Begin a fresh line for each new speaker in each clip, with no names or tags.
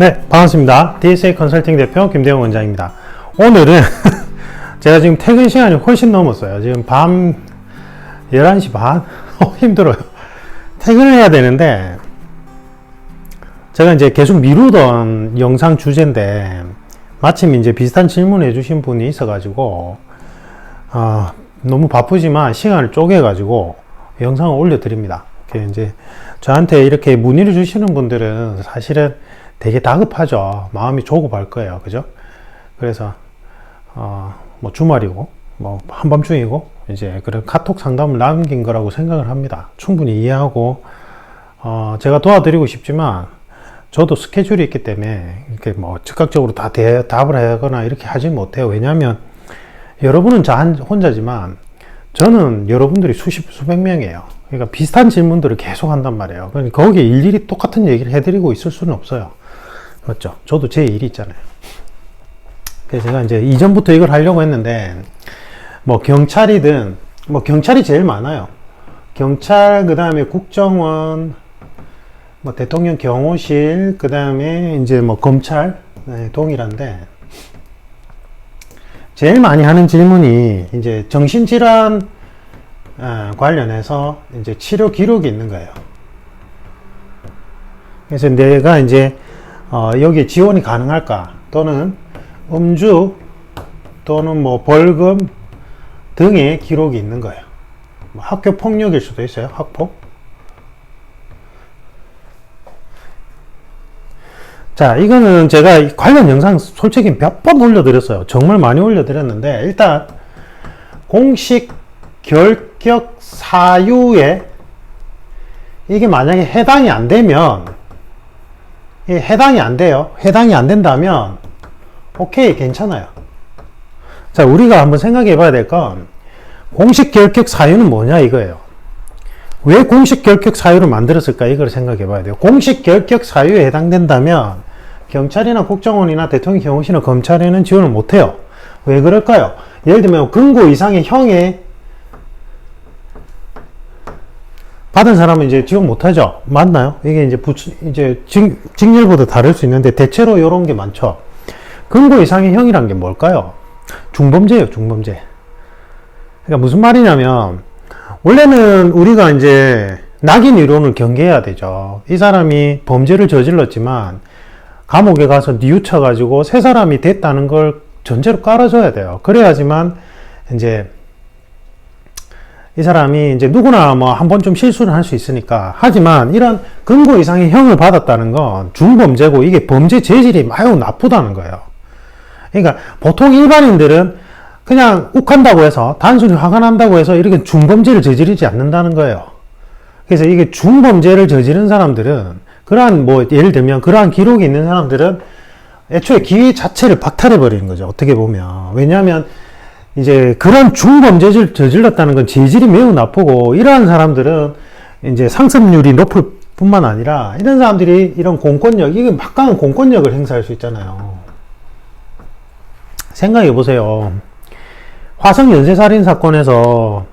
네, 반갑습니다. DSA 컨설팅 대표 김대영 원장입니다. 오늘은 제가 지금 퇴근 시간이 훨씬 넘었어요. 지금 밤 11시 반? 어, 힘들어요. 퇴근을 해야 되는데, 제가 이제 계속 미루던 영상 주제인데, 마침 이제 비슷한 질문 해주신 분이 있어가지고, 아, 너무 바쁘지만 시간을 쪼개가지고 영상을 올려드립니다. 이렇게 이제 저한테 이렇게 문의를 주시는 분들은 사실은 되게 다급하죠. 마음이 조급할 거예요. 그죠? 그래서, 어, 뭐 주말이고, 뭐 한밤중이고, 이제 그런 카톡 상담을 남긴 거라고 생각을 합니다. 충분히 이해하고, 어, 제가 도와드리고 싶지만, 저도 스케줄이 있기 때문에, 이렇게 뭐 즉각적으로 다 대, 답을 하거나 이렇게 하지 못해요. 왜냐하면, 여러분은 저 한- 혼자지만, 저는 여러분들이 수십, 수백 명이에요. 그러니까 비슷한 질문들을 계속 한단 말이에요. 그러니까 거기에 일일이 똑같은 얘기를 해드리고 있을 수는 없어요. 맞죠? 저도 제 일이 있잖아요. 그래서 제가 이제 이전부터 이걸 하려고 했는데, 뭐 경찰이든, 뭐 경찰이 제일 많아요. 경찰, 그 다음에 국정원, 뭐 대통령 경호실, 그 다음에 이제 뭐 검찰, 네, 동일한데, 제일 많이 하는 질문이 이제 정신질환 어, 관련해서 이제 치료 기록이 있는 거예요. 그래서 내가 이제 어, 여기에 지원이 가능할까 또는 음주 또는 뭐 벌금 등의 기록이 있는 거예요. 뭐 학교 폭력일 수도 있어요. 학폭. 자, 이거는 제가 이 관련 영상 솔직히 몇 번 올려드렸어요. 정말 많이 올려드렸는데, 일단, 공식 결격 사유에 이게 만약에 해당이 안 되면, 이 해당이 안 돼요. 해당이 안 된다면, 오케이, 괜찮아요. 자, 우리가 한번 생각해 봐야 될 건, 공식 결격 사유는 뭐냐 이거예요. 왜 공식 결격 사유를 만들었을까 이걸 생각해 봐야 돼요. 공식 결격 사유에 해당된다면 경찰이나 국정원이나 대통령 경호실이나 검찰에는 지원을 못 해요. 왜 그럴까요? 예를 들면 금고 이상의 형에 받은 사람은 이제 지원 못 하죠. 맞나요? 이게 이제 부 이제 직, 직렬보다 다를 수 있는데 대체로 이런 게 많죠. 금고 이상의 형이란 게 뭘까요? 중범죄예요, 중범죄. 그러니까 무슨 말이냐면 원래는 우리가 이제 낙인 이론을 경계해야 되죠. 이 사람이 범죄를 저질렀지만 감옥에 가서 뉘우쳐 가지고 새 사람이 됐다는 걸 전제로 깔아줘야 돼요. 그래야지만 이제 이 사람이 이제 누구나 뭐 한 번쯤 실수를 할 수 있으니까 하지만 이런 근고 이상의 형을 받았다는 건 중범죄고 이게 범죄 재질이 매우 나쁘다는 거예요. 그러니까 보통 일반인들은 그냥 욱한다고 해서 단순히 화가 난다고 해서 이렇게 중범죄를 저지르지 않는다는 거예요. 그래서 이게 중범죄를 저지른 사람들은 그러한 뭐 예를 들면 그러한 기록이 있는 사람들은 애초에 기회 자체를 박탈해 버리는 거죠. 어떻게 보면 왜냐하면 이제 그런 중범죄를 저질렀다는 건 재질이 매우 나쁘고 이러한 사람들은 이제 상습률이 높을 뿐만 아니라 이런 사람들이 이런 공권력 이게 막강한 공권력을 행사할 수 있잖아요. 생각해 보세요. 화성 연쇄살인 사건에서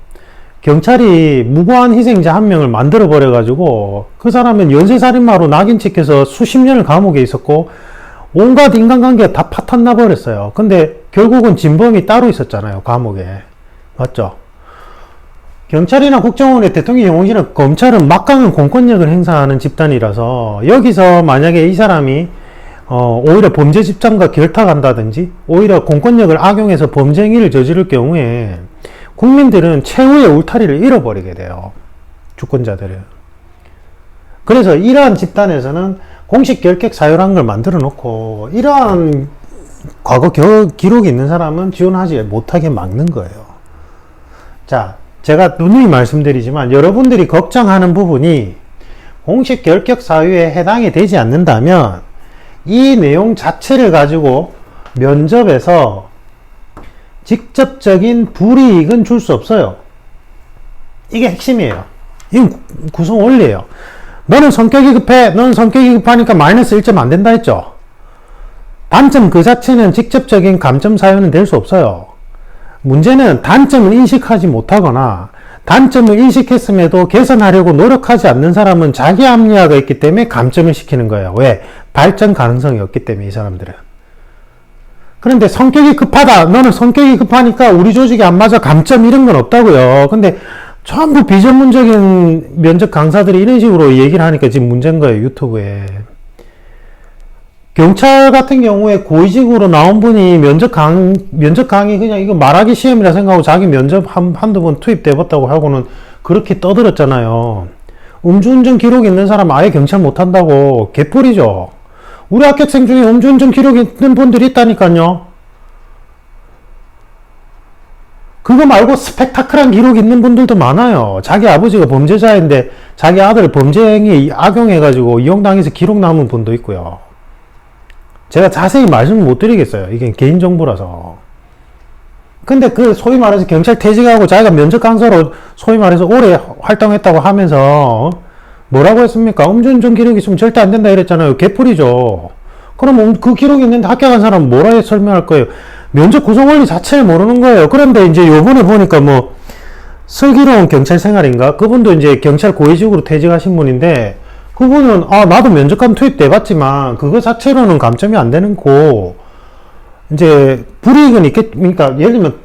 경찰이 무고한 희생자 한 명을 만들어 버려 가지고 그 사람은 연쇄살인마로 낙인 찍혀서 수십 년을 감옥에 있었고 온갖 인간관계가 다 파탄 나 버렸어요. 근데 결국은 진범이 따로 있었잖아요. 감옥에. 맞죠? 경찰이나 국정원의 대통령 영웅실은 검찰은 막강한 공권력을 행사하는 집단이라서 여기서 만약에 이 사람이 어, 오히려 범죄 집단과 결탁한다든지 오히려 공권력을 악용해서 범죄 행위를 저지를 경우에 국민들은 최후의 울타리를 잃어버리게 돼요. 주권자들은. 그래서 이러한 집단에서는 공식 결격 사유라는 걸 만들어 놓고 이러한 과거 겨, 기록이 있는 사람은 지원하지 못하게 막는 거예요. 자, 제가 누누이 말씀드리지만 여러분들이 걱정하는 부분이 공식 결격 사유에 해당이 되지 않는다면 이 내용 자체를 가지고 면접에서 직접적인 불이익은 줄 수 없어요. 이게 핵심이에요. 이건 구- 구성 원리예요. 너는 성격이 급해. 너는 성격이 급하니까 마이너스 1점 안 된다 했죠. 단점 그 자체는 직접적인 감점 사유는 될 수 없어요. 문제는 단점을 인식하지 못하거나 단점을 인식했음에도 개선하려고 노력하지 않는 사람은 자기 합리화가 있기 때문에 감점을 시키는 거예요. 왜? 발전 가능성이 없기 때문에 이 사람들은. 그런데 성격이 급하다. 너는 성격이 급하니까 우리 조직이 안 맞아. 감점 이런 건 없다고요. 근데 전부 비전문적인 면접 강사들이 이런 식으로 얘기를 하니까 지금 문제인 거예요. 유튜브에. 경찰 같은 경우에 고위직으로 나온 분이 면접 강, 면접 강의 그냥 이거 말하기 시험이라 생각하고 자기 면접 한, 한두 번 투입돼봤다고 하고는 그렇게 떠들었잖아요. 음주운전 기록 있는 사람 아예 경찰 못한다고 개뿔이죠. 우리 합격생 중에 음주운전 기록 있는 분들이 있다니까요. 그거 말고 스펙타클한 기록 있는 분들도 많아요. 자기 아버지가 범죄자인데 자기 아들 범죄 행위 악용해가지고 이용당해서 기록 남은 분도 있고요. 제가 자세히 말씀 못 드리겠어요. 이게 개인정보라서. 근데 그 소위 말해서 경찰 퇴직하고 자기가 면접 강사로 소위 말해서 오래 활동했다고 하면서 뭐라고 했습니까? 음주운전 기록이 있으면 절대 안 된다 이랬잖아요. 개풀이죠. 그럼 음- 그 기록이 있는데 합격한 사람은 뭐라 설명할 거예요? 면접 구성 원리 자체를 모르는 거예요. 그런데 이제 요번에 보니까 뭐 슬기로운 경찰 생활인가? 그분도 이제 경찰 고위직으로 퇴직하신 분인데 그분은 아 나도 면접관 투입돼 봤지만 그거 자체로는 감점이 안 되는 거 이제 불이익은 있겠 그러니까 예를 들면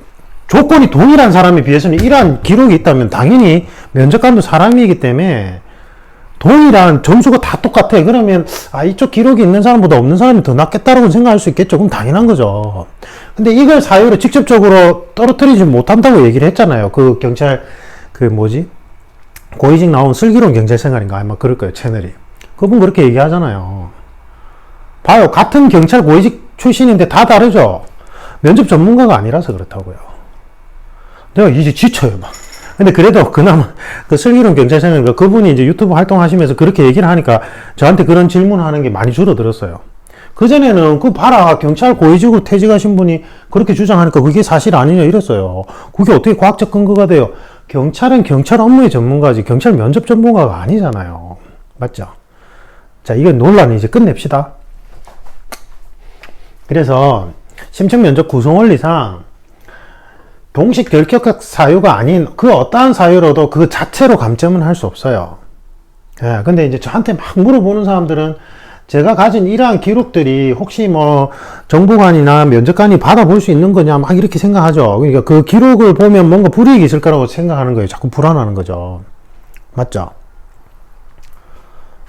조건이 동일한 사람에 비해서는 이러한 기록이 있다면 당연히 면접관도 사람이기 때문에 동일한 점수가 다 똑같아. 그러면 아 이쪽 기록이 있는 사람보다 없는 사람이 더 낫겠다라고 생각할 수 있겠죠. 그럼 당연한 거죠. 근데 이걸 사유로 직접적으로 떨어뜨리지 못한다고 얘기를 했잖아요. 그 경찰 그 뭐지? 고위직 나온 슬기로운 경찰 생활인가? 아마 그럴 거예요 채널이. 그분 그렇게 얘기하잖아요. 봐요. 같은 경찰 고위직 출신인데 다 다르죠. 면접 전문가가 아니라서 그렇다고요. 내가 이제 지쳐요 막 근데 그래도 그나마 그 슬기로운 경찰 생활인가 그분이 이제 유튜브 활동하시면서 그렇게 얘기를 하니까 저한테 그런 질문하는 게 많이 줄어들었어요 그전에는 그 봐라 경찰 고위직으로 퇴직하신 분이 그렇게 주장하니까 그게 사실 아니냐 이랬어요 그게 어떻게 과학적 근거가 돼요 경찰은 경찰 업무의 전문가지 경찰 면접 전문가가 아니잖아요. 맞죠? 자, 이건 논란을 이제 끝냅시다. 그래서 심층 면접 구성 원리상 동식 결격적 사유가 아닌 그 어떠한 사유로도 그 자체로 감점은 할 수 없어요. 예, 근데 이제 저한테 막 물어보는 사람들은 제가 가진 이러한 기록들이 혹시 뭐 정보관이나 면접관이 받아볼 수 있는 거냐 막 이렇게 생각하죠. 그러니까 그 기록을 보면 뭔가 불이익이 있을 거라고 생각하는 거예요. 자꾸 불안하는 거죠. 맞죠?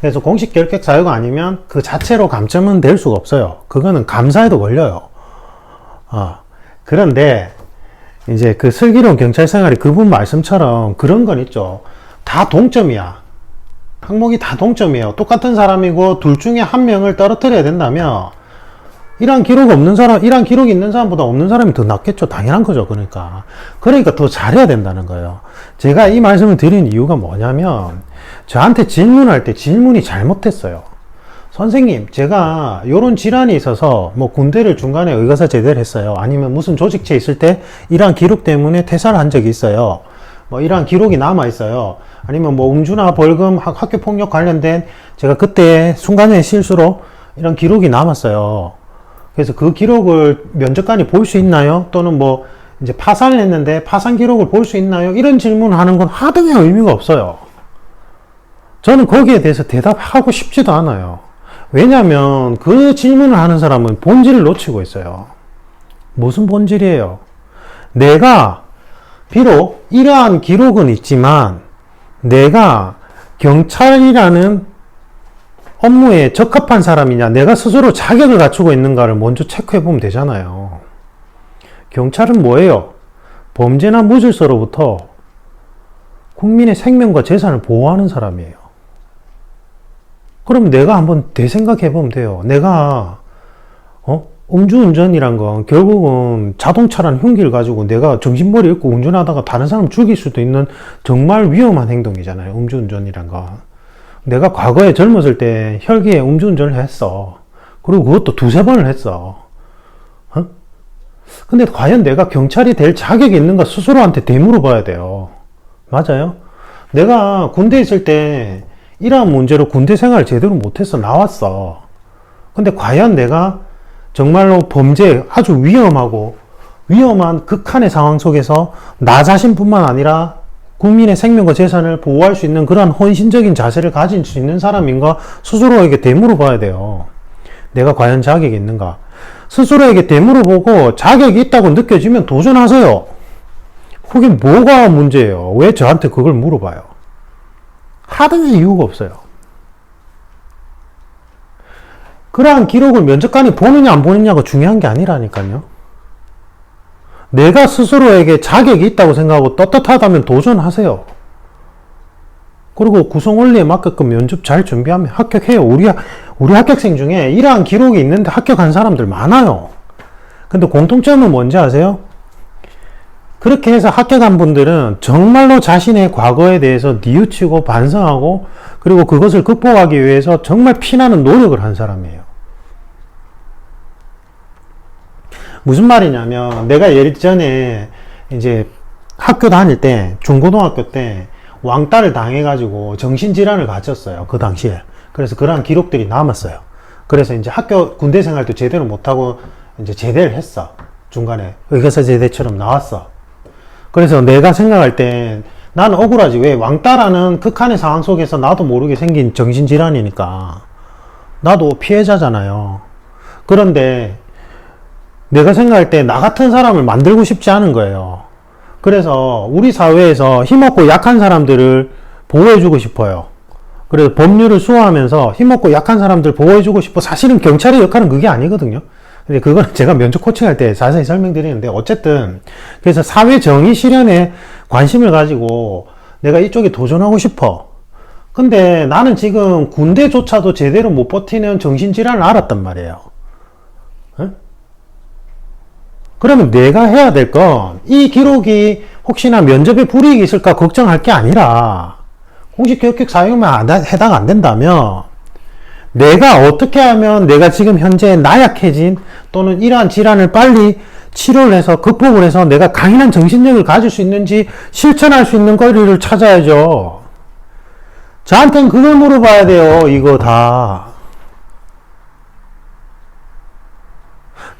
그래서 공식 결격 사유가 아니면 그 자체로 감점은 될 수가 없어요. 그거는 감사에도 걸려요. 어. 그런데 이제 그 슬기로운 경찰 생활이 그분 말씀처럼 그런 건 있죠. 다 동점이야. 항목이 다 동점이에요. 똑같은 사람이고 둘 중에 한 명을 떨어뜨려야 된다면 이런 기록 없는 사람, 이런 기록이 있는 사람보다 없는 사람이 더 낫겠죠. 당연한 거죠. 그러니까. 그러니까 더 잘해야 된다는 거예요. 제가 이 말씀을 드린 이유가 뭐냐면 저한테 질문할 때 질문이 잘못했어요. 선생님, 제가 요런 질환이 있어서 뭐 군대를 중간에 의가사 제대를 했어요. 아니면 무슨 조직체에 있을 때 이러한 기록 때문에 퇴사를 한 적이 있어요. 뭐 이러한 기록이 남아 있어요. 아니면 뭐 음주나 벌금, 학- 학교 폭력 관련된 제가 그때 순간의 실수로 이런 기록이 남았어요. 그래서 그 기록을 면접관이 볼 수 있나요? 또는 뭐 이제 파산을 했는데 파산 기록을 볼 수 있나요? 이런 질문을 하는 건 하등의 의미가 없어요. 저는 거기에 대해서 대답하고 싶지도 않아요. 왜냐하면 그 질문을 하는 사람은 본질을 놓치고 있어요. 무슨 본질이에요? 내가 비록 이러한 기록은 있지만 내가 경찰이라는 업무에 적합한 사람이냐, 내가 스스로 자격을 갖추고 있는가를 먼저 체크해 보면 되잖아요. 경찰은 뭐예요? 범죄나 무질서로부터 국민의 생명과 재산을 보호하는 사람이에요. 그럼 내가 한번 되생각해 보면 돼요. 내가 어? 음주운전이란 건 결국은 자동차라는 흉기를 가지고 내가 정신머리 잃고 운전하다가 다른 사람 죽일 수도 있는 정말 위험한 행동이잖아요. 음주운전이란 건. 내가 과거에 젊었을 때 혈기에 음주운전을 했어. 그리고 그것도 두세 번을 했어. 어? 근데 과연 내가 경찰이 될 자격이 있는가 스스로한테 되물어 봐야 돼요. 맞아요? 내가 군대에 있을 때 이러한 문제로 군대 생활을 제대로 못해서 나왔어. 근데 과연 내가 정말로 범죄 아주 위험하고 위험한 극한의 상황 속에서 나 자신뿐만 아니라 국민의 생명과 재산을 보호할 수 있는 그러한 헌신적인 자세를 가질 수 있는 사람인가 스스로에게 되물어 봐야 돼요. 내가 과연 자격이 있는가? 스스로에게 되물어 보고 자격이 있다고 느껴지면 도전하세요. 그게 뭐가 문제예요? 왜 저한테 그걸 물어봐요? 하든지 이유가 없어요. 그러한 기록을 면접관이 보느냐 안 보느냐가 중요한 게 아니라니까요. 내가 스스로에게 자격이 있다고 생각하고 떳떳하다면 도전하세요. 그리고 구성 원리에 맞게끔 면접 잘 준비하면 합격해요. 우리, 우리 합격생 중에 이러한 기록이 있는데 합격한 사람들 많아요. 근데 공통점은 뭔지 아세요? 그렇게 해서 합격한 분들은 정말로 자신의 과거에 대해서 뉘우치고 반성하고 그리고 그것을 극복하기 위해서 정말 피나는 노력을 한 사람이에요. 무슨 말이냐면 내가 예전에 이제 학교 다닐 때 중고등학교 때 왕따를 당해가지고 정신질환을 가졌어요. 그 당시에. 그래서 그러한 기록들이 남았어요. 그래서 이제 학교 군대 생활도 제대로 못하고 이제 제대를 했어. 중간에 의과사 제대처럼 나왔어. 그래서 내가 생각할 때 나는 억울하지. 왜? 왕따라는 극한의 상황 속에서 나도 모르게 생긴 정신질환이니까. 나도 피해자잖아요. 그런데 내가 생각할 때 나 같은 사람을 만들고 싶지 않은 거예요. 그래서 우리 사회에서 힘없고 약한 사람들을 보호해주고 싶어요. 그래서 법률을 수호하면서 힘없고 약한 사람들 보호해주고 싶어. 사실은 경찰의 역할은 그게 아니거든요. 근데 그거는 제가 면접 코칭할 때 자세히 설명드리는데 어쨌든 그래서 사회 정의 실현에 관심을 가지고 내가 이쪽에 도전하고 싶어. 근데 나는 지금 군대조차도 제대로 못 버티는 정신질환을 알았단 말이에요. 에? 그러면 내가 해야 될 건 이 기록이 혹시나 면접에 불이익이 있을까 걱정할 게 아니라 공식 교육격 사용만 해당 안 된다면 내가 어떻게 하면 내가 지금 현재 나약해진 또는 이러한 질환을 빨리 치료를 해서 극복을 해서 내가 강인한 정신력을 가질 수 있는지 실천할 수 있는 거리를 찾아야죠. 저한테는 그걸 물어봐야 돼요. 이거 다.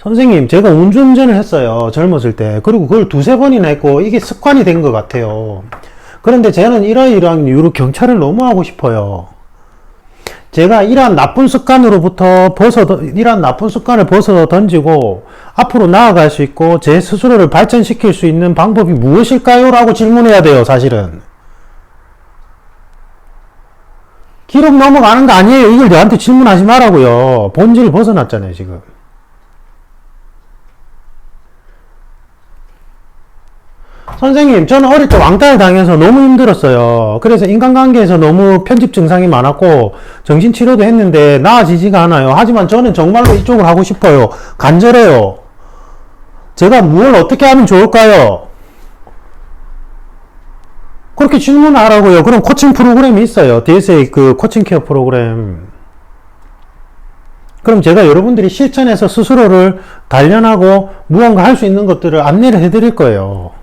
선생님, 제가 운전운전을 했어요. 젊었을 때. 그리고 그걸 두세 번이나 했고, 이게 습관이 된 것 같아요. 그런데 저는 이러이러한 이유로 경찰을 너무 하고 싶어요. 제가 이러한 나쁜 습관으로부터 벗어, 이러한 나쁜 습관을 벗어 던지고, 앞으로 나아갈 수 있고, 제 스스로를 발전시킬 수 있는 방법이 무엇일까요? 라고 질문해야 돼요, 사실은. 기록 넘어가는 거 아니에요. 이걸 내한테 질문하지 말라고요. 본질을 벗어났잖아요, 지금. 선생님, 저는 어릴 때 왕따를 당해서 너무 힘들었어요. 그래서 인간관계에서 너무 편집 증상이 많았고, 정신치료도 했는데 나아지지가 않아요. 하지만 저는 정말로 이쪽을 하고 싶어요. 간절해요. 제가 뭘 어떻게 하면 좋을까요? 그렇게 질문하라고요. 그럼 코칭 프로그램이 있어요. DSA 그 코칭 케어 프로그램. 그럼 제가 여러분들이 실천해서 스스로를 단련하고 무언가 할 수 있는 것들을 안내를 해드릴 거예요.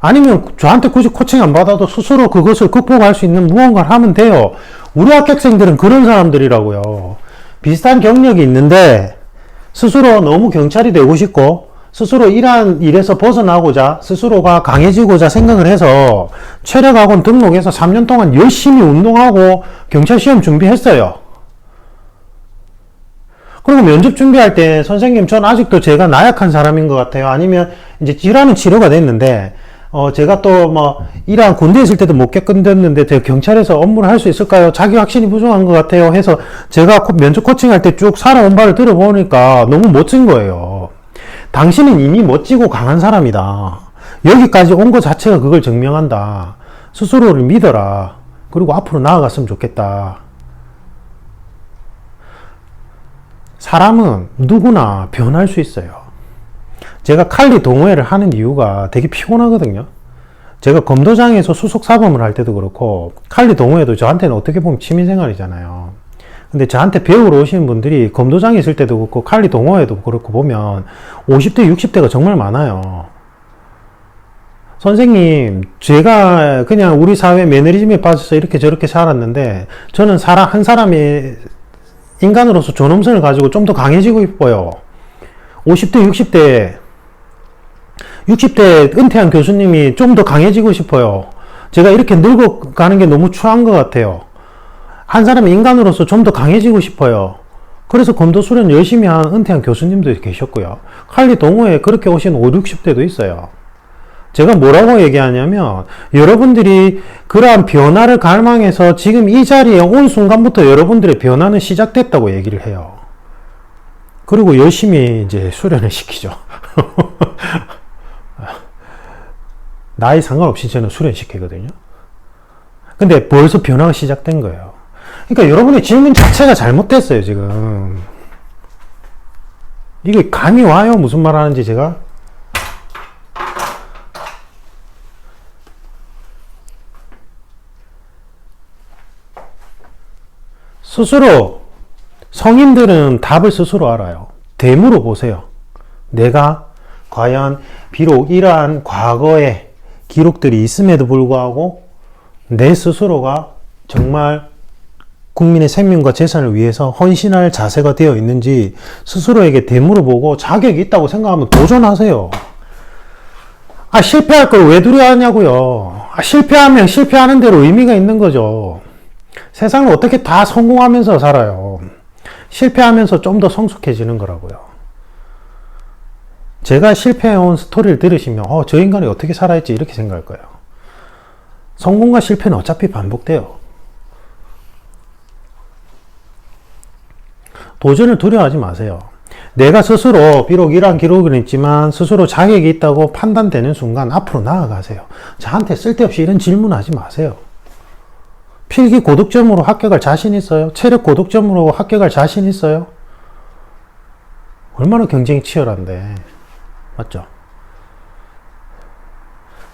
아니면 저한테 굳이 코칭 안 받아도 스스로 그것을 극복할 수 있는 무언가를 하면 돼요. 우리 합격생들은 그런 사람들이라고요. 비슷한 경력이 있는데 스스로 너무 경찰이 되고 싶고 스스로 이러한 일에서 벗어나고자 스스로가 강해지고자 생각을 해서 체력학원 등록해서 3년 동안 열심히 운동하고 경찰 시험 준비했어요. 그리고 면접 준비할 때 선생님 전 아직도 제가 나약한 사람인 것 같아요. 아니면 이제 질환은 치료가 됐는데 어, 제가 또 뭐, 이러한 군대에 있을 때도 못 겪었는데, 제가 경찰에서 업무를 할 수 있을까요? 자기 확신이 부족한 것 같아요. 해서 제가 코- 면접 코칭할 때 쭉 살아온 바를 들어보니까 너무 멋진 거예요. 당신은 이미 멋지고 강한 사람이다. 여기까지 온 것 자체가 그걸 증명한다. 스스로를 믿어라. 그리고 앞으로 나아갔으면 좋겠다. 사람은 누구나 변할 수 있어요. 제가 칼리 동호회를 하는 이유가 되게 피곤하거든요. 제가 검도장에서 수석 사범을 할 때도 그렇고 칼리 동호회도 저한테는 어떻게 보면 취미생활이잖아요. 근데 저한테 배우러 오시는 분들이 검도장에 있을 때도 그렇고 칼리 동호회도 그렇고 보면 50대, 60대가 정말 많아요. 선생님, 제가 그냥 우리 사회 매너리즘에 빠져서 이렇게 저렇게 살았는데 저는 사람 한 사람이 인간으로서 존엄성을 가지고 좀 더 강해지고 싶어요. 50대, 60대 60대 은퇴한 교수님이 좀 더 강해지고 싶어요. 제가 이렇게 늙어가는 게 너무 추한 것 같아요. 한 사람의 인간으로서 좀 더 강해지고 싶어요. 그래서 검도 수련 열심히 한 은퇴한 교수님도 계셨고요. 칼리 동호회 그렇게 오신 5, 60대도 있어요. 제가 뭐라고 얘기하냐면 여러분들이 그러한 변화를 갈망해서 지금 이 자리에 온 순간부터 여러분들의 변화는 시작됐다고 얘기를 해요. 그리고 열심히 이제 수련을 시키죠. 나이 상관없이 저는 수련시키거든요. 근데 벌써 변화가 시작된 거예요. 그러니까 여러분의 질문 자체가 잘못됐어요, 지금. 이게 감이 와요? 무슨 말 하는지 제가? 스스로, 성인들은 답을 스스로 알아요. 되물어 보세요. 내가 과연 비록 이러한 과거의 기록들이 있음에도 불구하고 내 스스로가 정말 국민의 생명과 재산을 위해서 헌신할 자세가 되어 있는지 스스로에게 되물어보고 자격이 있다고 생각하면 도전하세요. 아, 실패할 걸 왜 두려워하냐고요. 아, 실패하면 실패하는 대로 의미가 있는 거죠. 세상을 어떻게 다 성공하면서 살아요. 실패하면서 좀 더 성숙해지는 거라고요. 제가 실패해온 스토리를 들으시면, 어, 저 인간이 어떻게 살아있지? 이렇게 생각할 거예요. 성공과 실패는 어차피 반복돼요. 도전을 두려워하지 마세요. 내가 스스로 비록 이러한 기록은 있지만 스스로 자격이 있다고 판단되는 순간 앞으로 나아가세요. 저한테 쓸데없이 이런 질문하지 마세요. 필기 고득점으로 합격할 자신 있어요? 체력 고득점으로 합격할 자신 있어요? 얼마나 경쟁이 치열한데. 맞죠?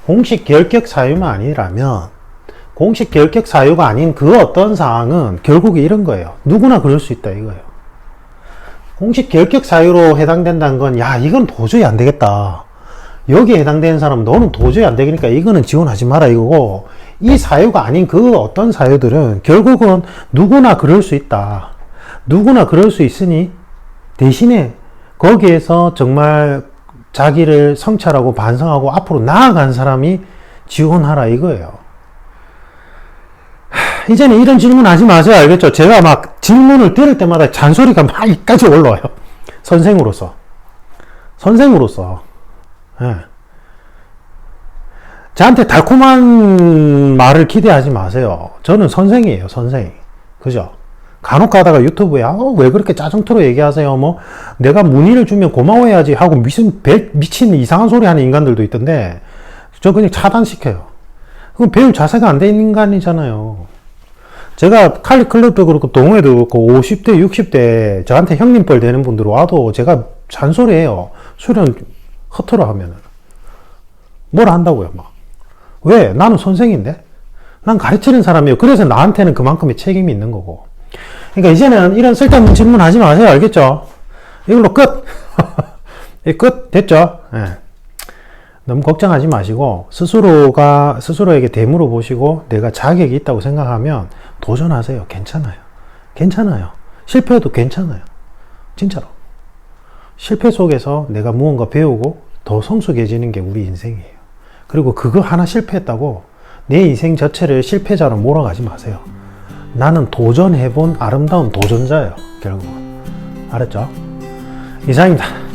공식 결격 사유만 아니라면 공식 결격 사유가 아닌 그 어떤 사항은 결국에 이런 거예요. 누구나 그럴 수 있다 이거예요. 공식 결격 사유로 해당된다는 건, 야, 이건 도저히 안 되겠다. 여기에 해당되는 사람은 너는 도저히 안 되니까 이거는 지원하지 마라 이거고, 이 사유가 아닌 그 어떤 사유들은 결국은 누구나 그럴 수 있다. 누구나 그럴 수 있으니 대신에 거기에서 정말 자기를 성찰하고 반성하고 앞으로 나아간 사람이 지원하라 이거예요. 이제는 이런 질문 하지 마세요. 알겠죠? 제가 막 질문을 들을 때마다 잔소리가 막 이까지 올라와요. 선생으로서. 선생으로서. 예. 저한테 달콤한 말을 기대하지 마세요. 저는 선생이에요, 선생. 그죠? 간혹 가다가 유튜브에, 아, 왜 그렇게 짜증토로 얘기하세요? 뭐, 내가 문의를 주면 고마워해야지 하고 무슨 배, 미친 이상한 소리 하는 인간들도 있던데, 저 그냥 차단시켜요. 그건 배울 자세가 안 돼 있는 인간이잖아요. 제가 칼리 클럽도 그렇고 동호회도 그렇고 50대 60대 저한테 형님뻘 되는 분들 와도 제가 잔소리해요. 수련 허투루 하면은 뭘 한다고요 막 왜? 나는 선생인데 난 가르치는 사람이에요. 그래서 나한테는 그만큼의 책임이 있는 거고 그러니까 이제는 이런 쓸데없는 질문 하지 마세요. 알겠죠? 이걸로 끝! 끝! 됐죠? 예. 너무 걱정하지 마시고 스스로가 스스로에게 되물어 보시고 내가 자격이 있다고 생각하면 도전하세요. 괜찮아요. 괜찮아요. 실패해도 괜찮아요. 진짜로. 실패 속에서 내가 무언가 배우고 더 성숙해지는 게 우리 인생이에요. 그리고 그거 하나 실패했다고 내 인생 자체를 실패자로 몰아가지 마세요. 나는 도전해본 아름다운 도전자예요. 결국은. 알았죠? 이상입니다.